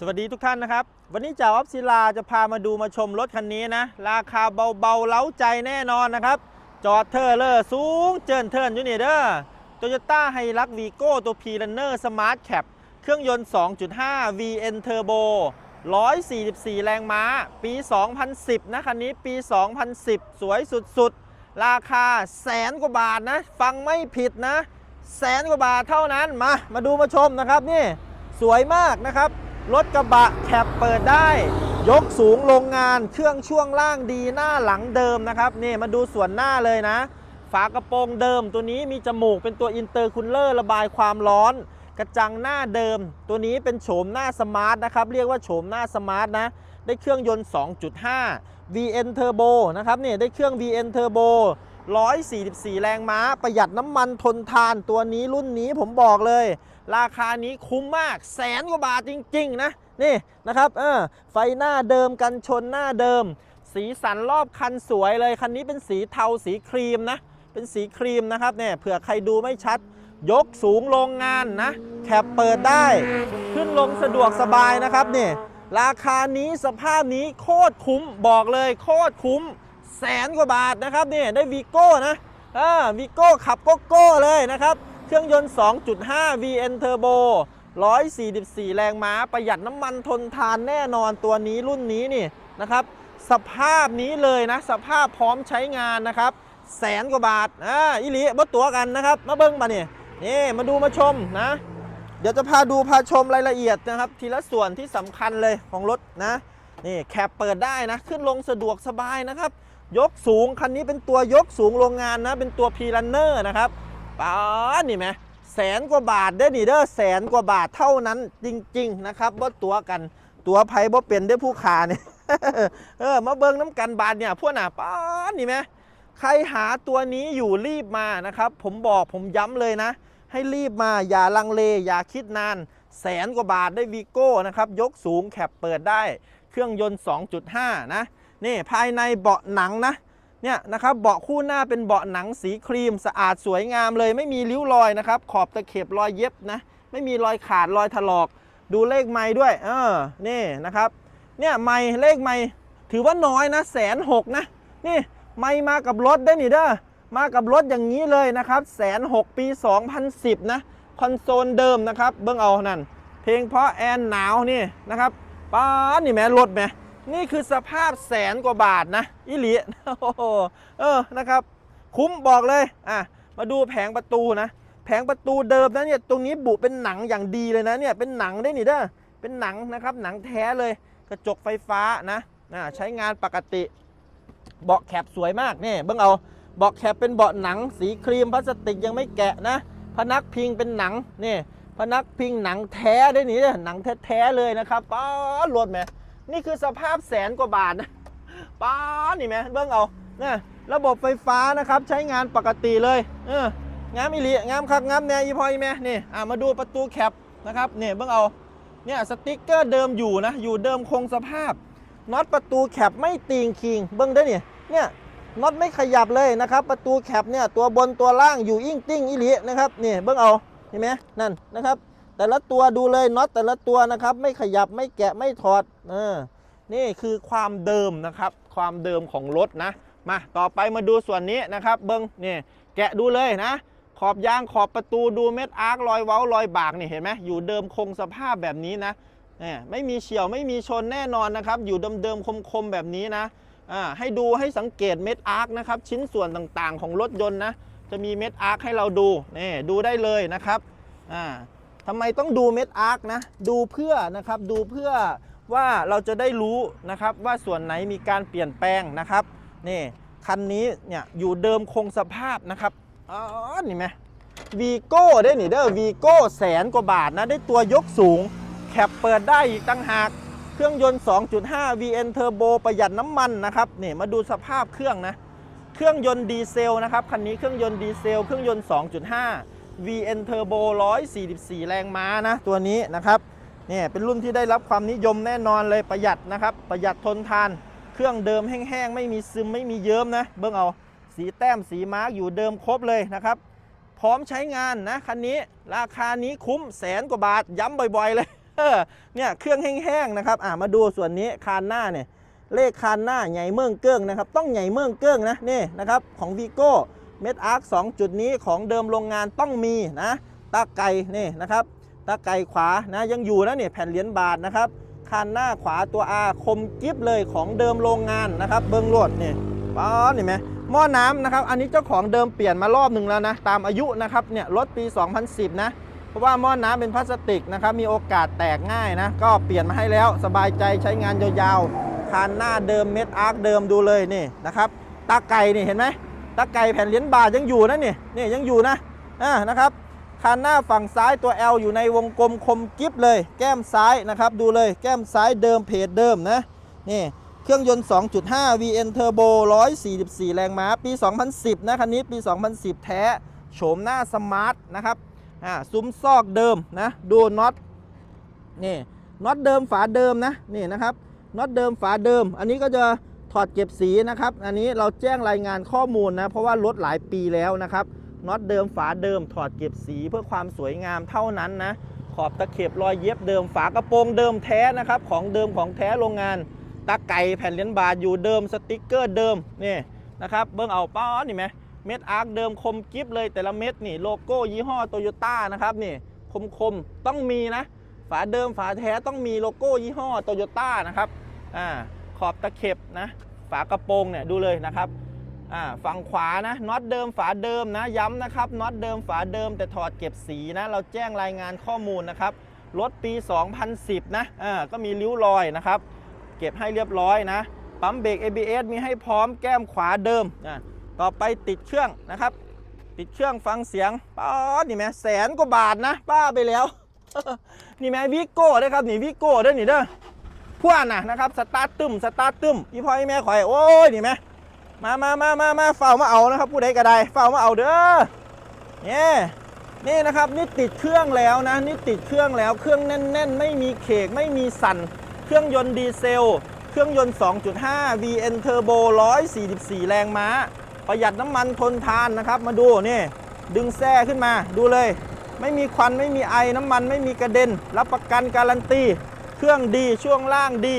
สวัสดีทุกท่านนะครับ วันนี้จ่าออฟศิลาจะพามาดูมาชมรถคันนี้นะ ราคาเบาๆ เล้าใจแน่นอนนะครับ จอดเทอร์เลอร์สูงเจินเทินอยู่นี่เด้อโตโยต้าไฮรักวีโก้ตัวพีรันเนอร์สมาร์ทแคปเครื่องยนต์ 2.5 VN Turbo 144 แรงม้า ปี 2010 นะคันนี้ปี 2010 สวยสุดๆ ราคาแสนกว่าบาทนะ ฟังไม่ผิดนะ แสนกว่าบาทเท่านั้นมา มาดูมาชมนะครับนี่สวยมากนะครับ รถกระบะแคปเปิดได้ ยกสูงโรงงานเครื่องช่วงล่างดีหน้าหลังเดิมนะครับนี่มาดูส่วนหน้าเลยนะ ฝากระโปรงเดิมตัวนี้มีจมูกเป็นตัวอินเตอร์คูลเลอร์ระบายความร้อน กระจังหน้าเดิม ตัวนี้เป็นโฉมหน้าสมาร์ทนะครับเรียกว่าโฉมหน้าสมาร์ทนะได้เครื่องยนต์ 2.5 VN Turbo นะครับนี่ได้เครื่อง VN Turbo 144 แรงม้า ประหยัดน้ำมันทนทานตัวนี้รุ่นนี้ผมบอกเลย ราคานี้คุ้มมากแสนกว่าบาทจริง ๆ นะ นี่นะครับเออไฟหน้าเดิมกันชนหน้าเดิม สีสันรอบคันสวยเลย คันนี้เป็นสีเทาสีครีมนะ เป็นสีครีมนะครับเนี่ยเผื่อใครดูไม่ชัด ยกสูงโรงงานนะ แคปเปิดได้ ขึ้นลงสะดวกสบายนะครับเนี่ยราคานี้สภาพนี้โคตรคุ้มบอกเลยโคตรคุ้ม แสนกว่าบาทนะครับเนี่ยได้วีโก้นะอ่าวีโก้ขับโกโก้เลยนะครับ เครื่องยนต์ 2.5 VN Turbo 144 แรงม้าประหยัดน้ำมันทนทานแน่นอนตัวนี้รุ่นนี้นี่นะครับ สภาพนี้เลยนะ สภาพพร้อมใช้งานนะครับ แสนกว่าบาทอ่าอิลิบดตัวกันนะครับ มาเบิ้งมาเนี่ยนี่มาดูมาชมนะ เดี๋ยวจะพาดูพาชมรายละเอียดนะครับ ทีละส่วนที่สำคัญเลยของรถนะนี่แคปเปิดได้นะ ขึ้นลงสะดวกสบายนะครับ ยกสูง คันนี้เป็นตัวยกสูงโรงงานนะ เป็นตัวพีรันเนอร์นะครับป้านี่ไหมแสนกว่าบาทได้นี่เด้อแสนกว่าบาทเท่านั้นจริง ๆ นะครับว่าตัวกันตัวไผ่บ่เป็นได้ผู้ขาเนี่ยเออมาเบิ้งน้ำกันบาทเนี่ยพวกน่ะป้านี่ไหมใครหาตัวนี้อยู่รีบมานะครับ ผมบอกผมย้ำเลยนะ ให้รีบมาอย่าลังเลอย่าคิดนาน แสนกว่าบาทได้วีโก้นะครับ ยกสูงแคปเปิดได้ เครื่องยนต์ 2.5 นะ นี่ภายในเบาะหนังนะเนี่ยนะครับเบาะคู่หน้าเป็นเบาะหนังสีครีมสะอาดสวยงามเลย ไม่มีริ้วรอยนะครับ ขอบตะเข็บรอยเย็บนะ ไม่มีรอยขาดรอยถลอก ดูเลขไม้ด้วย เออนี่นะครับ เนี่ยไม้เลขไม้ถือว่าน้อยนะแสนหกนะ นี่ไม้มากับรถได้นี่เด้อมากับรถอย่างนี้เลยนะครับแสนหกปี 2010 นะคอนโซลเดิมนะครับ เบิ้องเอานั่นเพลงเพราะแอนหนาวนี่นะครับป้านี่แม่รถแหม นี่คือสภาพแสนกว่าบาทนะอิหลีโอ้โหเออนะครับ คุ้มบอกเลยอะมาดูแผงประตูนะ แผงประตูเดิมนะเนี่ยตรงนี้บุเป็นหนังอย่างดีเลยนะเนี่ยเป็นหนังได้นี่เด้อเป็นหนังนะครับหนังแท้เลยกระจกไฟฟ้านะอ่าใช้งานปกติ เบาะแคปสวยมากนี่เบิ่งเอาเบาะแคปเป็นเบาะหนัง สีครีมพลาสติกยังไม่แกะนะ พนักพิงเป็นหนังนี่พนักพิงหนังแท้ได้นี่หนังแท้ๆเลยนะครับป้าดรถแหม นี่คือสภาพแสนกว่าบาทนะป้านี่แหมเบิ่งเอาเนี่ยระบบไฟฟ้านะครับใช้งานปกติเลยเอองามอิลีงามคักงามแน่อีพอยแม่นี่อ่ามาดูประตูแคปนะครับเนี่ยเบิ่งเอาเนี่ยสติกเกอร์เดิมอยู่นะอยู่เดิมคงสภาพน็อตประตูแคปไม่ตีงคิงเบิ้งได้เนี่ยเนี่ยน็อตไม่ขยับเลยนะครับ ประตูแคปเนี่ยตัวบนตัวล่างอยู่อิ่งติ้งอิลินะครับเนี่ยเบิ้งเอาเห็นไหมนั่นนะครับ แต่ละตัวดูเลยน็อตแต่ละตัวนะครับ ไม่ขยับไม่แกะไม่ถอดอนี่คือความเดิมนะครับ ความเดิมของรถนะ มาต่อไปมาดูส่วนนี้นะครับเบิ้งนี่แกะดูเลยนะ ขอบยางขอบประตูดูเม็ดอาร์ครอยเว้ารอยบากนี่เห็นไหมอยู่เดิมคงสภาพแบบนี้นะไม่มีเฉียวไม่มีชนแน่นอนนะครับ อยู่เดิมๆคมๆแบบนี้นะให้ดูให้สังเกตเม็ดอาร์คนะครับ ชิ้นส่วนต่างๆของรถยนต์นะ จะมีเม็ดอาร์คให้เราดูนี่ดูได้เลยนะครับอ่า ทำไมต้องดูเม็ดอาร์คนะดูเพื่อนะครับดูเพื่อว่าเราจะได้รู้นะครับว่าส่วนไหนมีการเปลี่ยนแปลงนะครับนี่คันนี้เนี่ยอยู่เดิมคงสภาพนะครับอ๋อนี่ไหมวีโก้ได้หนี่เด้อวีโก้แสนกว่าบาทนะได้ตัวยกสูงแคปเปิดได้อีกตั้งหากเครื่องยนต์ 2.5 VN Turbo ประหยัดน้ำมันนะครับนี่มาดูสภาพเครื่องนะเครื่องยนต์ดีเซลนะครับคันนี้เครื่องยนต์ดีเซล เครื่องยนต์ 2.5 VN Turbo 144 แรงม้านะ ตัวนี้นะครับนี่เป็นรุ่นที่ได้รับความนิยมแน่นอนเลยประหยัดนะครับ ประหยัดทนทาน เครื่องเดิมแห้งๆ ไม่มีซึมไม่มีเยิ้มนะ เบิ่งเอาสีแต้มสีมาร์กอยู่เดิมครบเลยนะครับ พร้อมใช้งานนะคันนี้ราคานี้คุ้มแสนกว่าบาทย้ำบ่อย ๆ เลยเออเนี่ยเครื่องแห้งๆนะครับอ่ามาดูส่วนนี้คานหน้าเนี่ยเลขคานหน้าใหญ่เมืองเกิ้งนะครับ ต้องใหญ่เมืองเกิ้งนะนี่นะครับของวีโก้ เม็ดอาร์คสจุดนี้ของเดิมโรงงานต้องมีนะตาไก่นี่นะครับตาไก่ขวานะยังอยู่นะเนี่ยแผ่นเหรียญบาทนะครับคานหน้าขวาตัว R คมกิฟเลยของเดิมโรงงานนะครับ เบิ้งโลดนี่ป้อนเห็นไหมหม้อน้ำนะครับ อันนี้เจ้าของเดิมเปลี่ยนมารอบหนึ่งแล้วนะ ตามอายุนะครับเนี่ยรถปี 2010 นะ เพราะว่าหม้อน้ำเป็นพลาสติกนะครับ มีโอกาสแตกง่ายนะ ก็เปลี่ยนมาให้แล้วสบายใจใช้งานยาวๆคานหน้าเดิมเม็ดอาร์คเดิมดูเลยนี่นะครับตาไก่นี่เห็นไหม ตาไก่แผ่นเหรียญบาทยังอยู่นะนี่นี่ยังอยู่นะอ่านะครับคานหน้าฝั่งซ้ายตัว L อยู่ในวงกลมคมกิฟเลย แก้มซ้ายนะครับ ดูเลยแก้มซ้ายเดิมเพจเดิมนะนี่เครื่องยนต์ 2.5 VN Turbo 144 แรงม้า ปี 2010 นะคันนี้ปี 2010 แท้ โฉมหน้าสมาร์ทนะครับอ่าซุ้มซอกเดิมนะดูน็อตนี่น็อตเดิมฝาเดิมนะนี่นะครับน็อตเดิมฝาเดิม อันนี้ก็จะ อดเก็บสีนะครับ อันนี้เราแจ้งรายงานข้อมูลนะ เพราะว่ารถหลายปีแล้วนะครับน็อตเดิมฝาเดิมถอดเก็บสีเพื่อความสวยงามเท่านั้นนะ ขอบตะเข็บรอยเย็บเดิมฝากระโปรงเดิมแท้นะครับ ของเดิมของแท้โรงงานตาไก่แผ่นเหรียญบาทอยู่เดิมสติกเกอร์เดิมนี่นะครับ เบิ้งเอาป้อนนี่ไหมเม็ดอาร์คเดิมคมกิฟเลยแต่ละเม็ดนี่โลโก้ยี่ห้อโตโยต้านะครับนี่คมคมๆต้องมีนะ ฝาเดิมฝาแท้ต้องมีโลโก้ยี่ห้อโตโยต้านะครับอ่า ขอบตะเข็บนะฝากระโปรงเนี่ยดูเลยนะครับฝั่งขวานะน็อตเดิมฝาเดิมนะย้ำนะครับน็อตเดิมฝาเดิมแต่ถอดเก็บสีนะเราแจ้งรายงานข้อมูลนะครับรถปี 2010 นะอ่าก็มีริ้วรอยนะครับ เก็บให้เรียบร้อยนะ ปั๊มเบรก ABS มีให้พร้อมแก้มขวาเดิมอ่าต่อไปติดเครื่องนะครับ ติดเครื่องฟังเสียงป้าดนี่แม่แสนกว่าบาทนะป้าไปแล้ว นี่แม่วิโก้ด้วยครับนี่วิโก้ด้วยนี่เด้อ พวกน่ะนะครับสตาร์ทตึมสตาร์ทตึมพี่พ่อพี่แม่ข่อยโอ้ยนี่แม่มามามามามาเฝ้ามาเอานะครับ ผู้ใดก็ได้เฝ้ามาเอาเด้อเนี่ยนี่นะครับนี่ติดเครื่องแล้วนะนี่ติดเครื่องแล้วเครื่องแน่น ๆ ไม่มีเคกไม่มีสั่น เครื่องยนต์ดีเซล เครื่องยนต์ 2.5 VN Turbo 144 แรงม้า ประหยัดน้ำมันทนทานนะครับ มาดูนี่ดึงแส้ขึ้นมาดูเลย ไม่มีควันไม่มีไอน้ำมันไม่มีกระเด็น รับประกันการันตี เครื่องดีช่วงล่างดี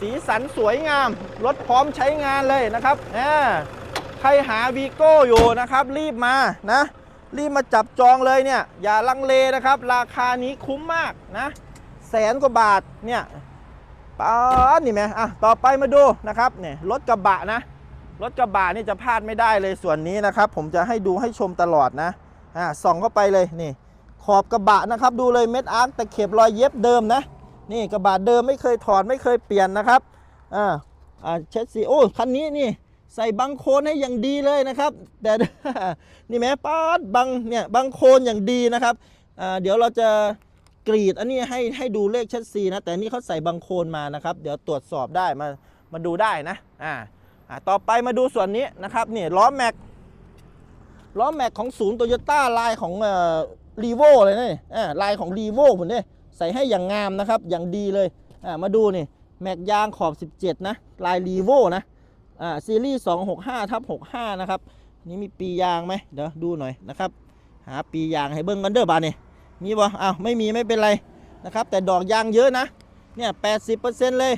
สีสันสวยงาม รถพร้อมใช้งานเลยนะครับอ่าใครหาวีโก้อยู่นะครับ รีบมานะ รีบมาจับจองเลยเนี่ย อย่าลังเลนะครับ ราคานี้คุ้มมากนะ แสนกว่าบาทเนี่ยป้าดนี่ไหมอะต่อไปมาดูนะครับเนี่ยรถกระบะนะรถกระบะนี่จะพลาดไม่ได้เลยส่วนนี้นะครับ ผมจะให้ดูให้ชมตลอดนะอ่าส่องเข้าไปเลยนี่ ขอบกระบะนะครับ ดูเลยเม็ดอาร์คตะเข็บรอยเย็บเดิมนะ นี่กระบะเดิมไม่เคยถอดไม่เคยเปลี่ยนนะครับอ่าอ่าเช็ดสีโอ้คันนี้นี่ใส่บังโคลนให้อย่างดีเลยนะครับ แต่นี่แม้ป้าดบังเนี่ยบังโคลนอย่างดีนะครับอ่าเดี๋ยวเราจะกรีดอันนี้ให้ให้ดูเลขเช็ดสีนะแต่นี่เขาใส่บังโคลนมานะครับ เดี๋ยวตรวจสอบได้มามาดูได้นะอ่าอะต่อไปมาดูส่วนนี้นะครับนี่ล้อแม็กล้อแม็กของศูนย์โตโยต้าลายของรีโวเลยนี่อ่าลายของรีโวผมเนี่ย ใส่ให้อย่างงามนะครับ อย่างดีเลยอ่ามาดูนี่แม็กยางขอบ 17 นะ ลายรีโวนะอ่าซีรีส์265ทับ65 นะครับนี่มีปียางไหมเดี๋ยวดูหน่อยนะครับ หาปียางให้เบิ้งกันเด้อบาดนี่มีบ่อ้าวไม่มีไม่เป็นไรนะครับ แต่ดอกยางเยอะนะเนี่ย80%เลย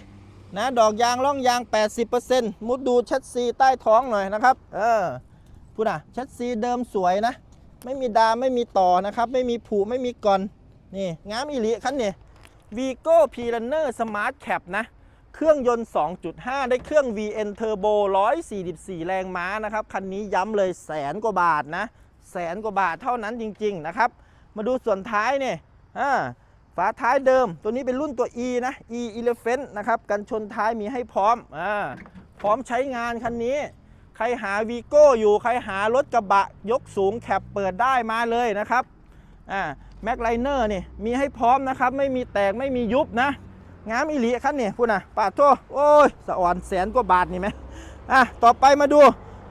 นะดอกยางล่องยาง 80%มุดดูชัดซีใต้ท้องหน่อยนะครับ เออพูดอะชัดซีเดิมสวยนะ ไม่มีดามไม่มีต่อนะครับ ไม่มีผูไม่มีก่อน นี่งามอิลิคันนี่วีโก้พีรันเนอร์สมาร์ทแคปนะ เครื่องยนต์ 2.5 ได้เครื่อง VN Turbo 144 แรงม้านะครับ คันนี้ย้ำเลยแสนกว่าบาทนะ แสนกว่าบาทเท่านั้นจริง ๆ นะครับ มาดูส่วนท้ายเนี่ยอ่าฝาท้ายเดิม ตัวนี้เป็นรุ่นตัว E นะ E Elephant นะครับ กันชนท้ายมีให้พร้อมอ่าพร้อมใช้งานคันนี้ ใครหาวีโก้อยู่ ใครหารถกระบะยกสูงแคปเปิดได้มาเลยนะครับ อ่าแม็กไลเนอร์นี่มีให้พร้อมนะครับ ไม่มีแตกไม่มียุบนะ งามอิลีคันนี่พูดนะปาดโทโอ้ยสะอ่อนแสนกว่าบาทนี่ไหมอะต่อไปมาดู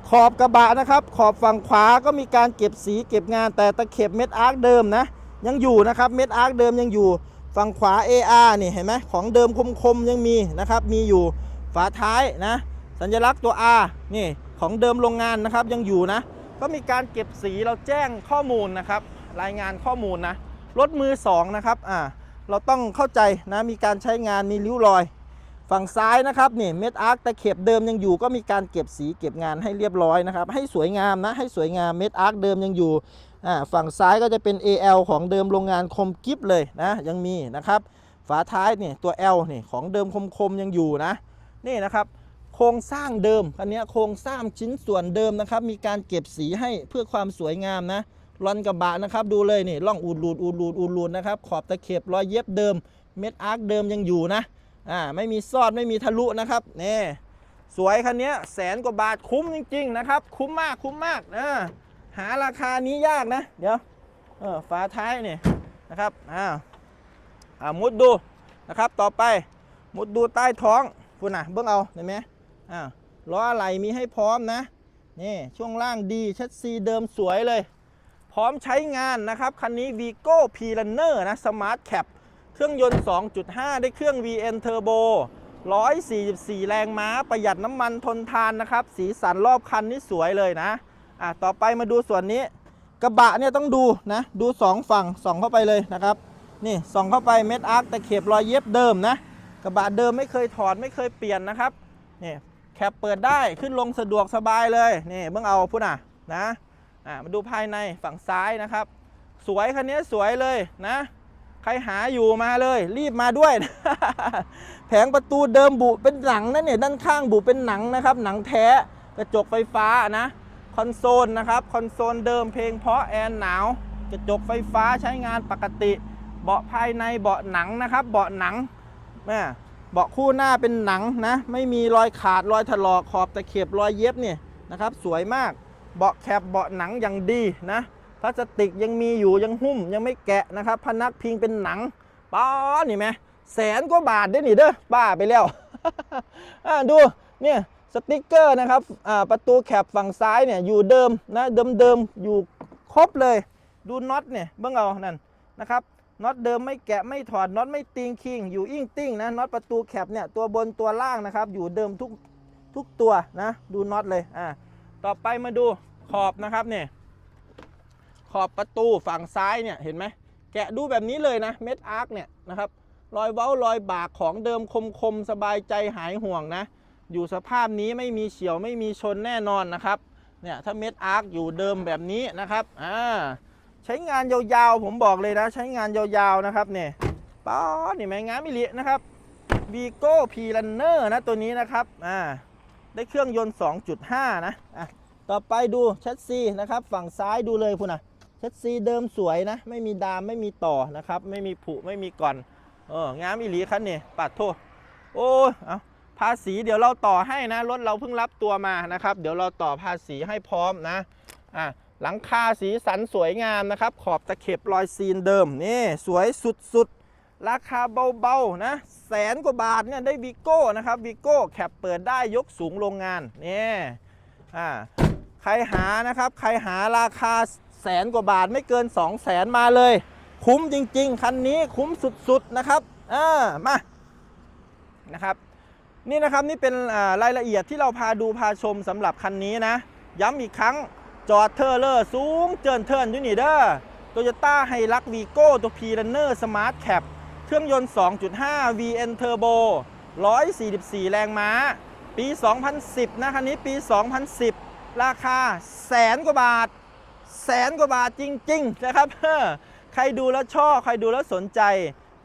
ขอบกระบะนะครับ ขอบฝั่งขวาก็มีการเก็บสีเก็บงานแต่ตะเข็บเม็ดอาร์คเดิมนะ ยังอยู่นะครับเม็ดอาร์คเดิมยังอยู่ ฝั่งขวา AR นี่เห็นไหมของเดิมคมๆยังมีนะครับมีอยู่ฝาท้ายนะ สัญลักษณ์ตัว R นี่ของเดิมโรงงานนะครับยังอยู่นะ ก็มีการเก็บสีเราแจ้งข้อมูลนะครับ รายงานข้อมูลนะรถมือ2นะครับอ่าเราต้องเข้าใจนะมีการใช้งานมีริ้วรอย ฝั่งซ้ายนะครับนี่เม็ดอาร์คตะเข็บเดิมยังอยู่ก็มีการเก็บสีเก็บงานให้เรียบร้อยนะครับให้สวยงามนะให้สวยงามเม็ดอาร์คเดิมยังอยู่อ่าฝั่งซ้ายก็จะเป็น AL ของเดิมโรงงานคมกิฟเลยนะยังมีนะครับฝาท้ายนี่ตัว L นี่ของเดิมคมๆยังอยู่นะนี่นะครับโครงสร้างเดิมคันนี้โครงสร้างชิ้นส่วนเดิมนะครับ มีการเก็บสีให้เพื่อความสวยงามนะ รอนกระบะนะครับ ดูเลยนี่ร่องอูดรูดอูดรูดอูดรูดนะครับ ขอบตะเข็บรอยเย็บเดิม เม็ดอาร์คเดิมยังอยู่นะ อ่า ไม่มีซอดไม่มีทะลุนะครับนี่สวยคันนี้แสนกว่าบาทคุ้มจริง ๆ นะครับ คุ้มมากคุ้มมากนะหาราคานี้ยากนะ เดี๋ยวเออฝาท้ายนี่นะครับอ้าวอ่ามุดดูนะครับ ต่อไปมุดดูใต้ท้องพุ่นะเบิ่งเอาเห็นไหมอ่าล้ออะไรมีให้พร้อมนะนี่ช่วงล่างดีชัดซีเดิมสวยเลย พร้อมใช้งานนะครับ คันนี้ Vigo p r u n n e r นะ Smart Cap เครื่องยนต์ 2.5 ได้เครื่อง VN Turbo 144 แรงม้า ประหยัดน้ำมันทนทานนะครับ สีสันรอบคันนี่สวยเลยนะ อะ ต่อไปมาดูส่วนนี้ กระบะเนี่ยต้องดูนะ ดู 2 ฝั่งส่องเข้าไปเลยนะครับ นี่ส่องเข้าไปเม็ดอาร์คแต่เข็บรอยเย็บเดิมนะ กระบะเดิมไม่เคยถอดไม่เคยเปลี่ยนนะครับ นี่แคปเปิดได้ขึ้นลงสะดวกสบายเลย นี่เบิ่งเอาพุ่นอะนะ อะมาดูภายในฝั่งซ้ายนะครับ สวยคันนี้สวยเลยนะ ใครหาอยู่มาเลย รีบมาด้วย แผงประตูเดิมบุเป็นหนังนะเนี่ยด้านข้างบุเป็นหนังนะครับ หนังแท้กระจกไฟฟ้านะคอนโซลนะครับคอนโซลเดิมเพลงเพราะแอนหนาวกระจกไฟฟ้าใช้งานปกติ เบาะภายในเบาะหนังนะครับ เบาะหนังแม่เบาะคู่หน้าเป็นหนังนะ ไม่มีรอยขาดรอยถลอกขอบตะเข็บรอยเย็บเนี่ยนะครับ สวยมาก เบาะแคบเบาะหนังอย่างดีนะพลาสติกยังมีอยู่ยังหุ้มยังไม่แกะนะครับพนักพิงเป็นหนังป้านี่ไหมแสนกว่าบาทได้หนิเด้อบ้าไปแล้วอ่าดูเนี่ยสติกเกอร์นะครับประตูแคบฝั่งซ้ายเนี่ยอยู่เดิมนะเดิมเดิมๆอยู่ครบเลย ดูน็อตเนี่ยเบิ่งเอานั่นนะครับน็อตเดิมไม่แกะไม่ถอดน็อตไม่ติงคิงอยู่อิ่งติ้งนะน็อตประตูแคบเนี่ยตัวบนตัวล่างนะครับอยู่เดิมทุกทุกตัวนะดูน็อตเลยอ่า ต่อไปมาดูขอบนะครับเนี่ยขอบประตูฝั่งซ้ายเนี่ยเห็นไหมแกะดูแบบนี้เลยนะเม็ดอาร์คเนี่ยนะครับรอยเว้ารอยบากของเดิมคมๆสบายใจหายห่วงนะ อยู่สภาพนี้ไม่มีเฉียวไม่มีชนแน่นอนนะครับเนี่ยถ้าเม็ดอาร์คอยู่เดิมแบบนี้นะครับอ่าใช้งานยาวๆผมบอกเลยนะ ใช้งานยาวๆนะครับเนี่ยป๊อนี่แม่งงามมิลินะครับ Vigo p r u n n e r นะตัวนี้นะครับอ่า ได้เครื่องยนต์ 2.5 นะอะต่อไปดูแชสซีนะครับ ฝั่งซ้ายดูเลยคุณนะแชสซีเดิมสวยนะ ไม่มีดามไม่มีต่อนะครับ ไม่มีผุไม่มีก่อนเอองามอีหลีคันนี่ปัดโทษ โอ้เอาภาษีเดี๋ยวเราต่อให้นะรถเราเพิ่งรับตัวมานะครับ เดี๋ยวเราต่อภาษีให้พร้อมนะอะหลังคาสีสันสวยงามนะครับ ขอบตะเข็บรอยซีนเดิมนี่สวยสุดๆ ราคาเบาๆนะแสนกว่าบาทเนี่ยได้วิโก้นะครับวิโก้แคปเปิดได้ยกสูงโรงงานนี่อ่าใครหานะครับใครหาราคาแสนกว่าบาทไม่เกิน 2 0 0แสนมาเลย คุ้มจริง ๆ คันนี้คุ้มสุดๆนะครับอ่ามานะครับนี่นะครับนี่เป็นรายละเอียดที่เราพาดูพาชมสำหรับคันนี้นะ ย้ำอีกครั้งจอดเทอร์เลอร์สูงเจินเทิร์นอยู่นี่เด้อโตโยต้าไฮรักวีโก้ตัวพีรันเนอร์สมาร์ทแคป เครื่องยนต์ 2.5 VN Turbo 144 แรงม้า ปี 2010 นะคันนี้ปี 2010 ราคาแสนกว่าบาท แสนกว่าบาทจริง ๆ นะครับ ใครดูแล้วชอบ ใครดูแล้วสนใจ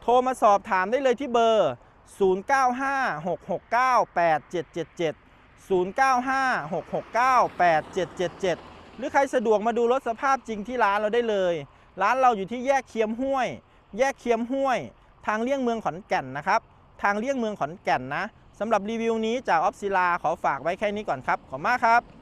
โทรมาสอบถามได้เลยที่เบอร์ 0956698777 0956698777 หรือใครสะดวกมาดูรถสภาพจริงที่ร้านเราได้เลย ร้านเราอยู่ที่แยกเคียมห้วย แยกเคียมห้วย ทางเลี่ยงเมืองขอนแก่นนะครับ ทางเลี่ยงเมืองขอนแก่นนะสำหรับรีวิวนี้จากออฟซิลาขอฝากไว้แค่นี้ก่อนครับ ขอบคุณมากครับ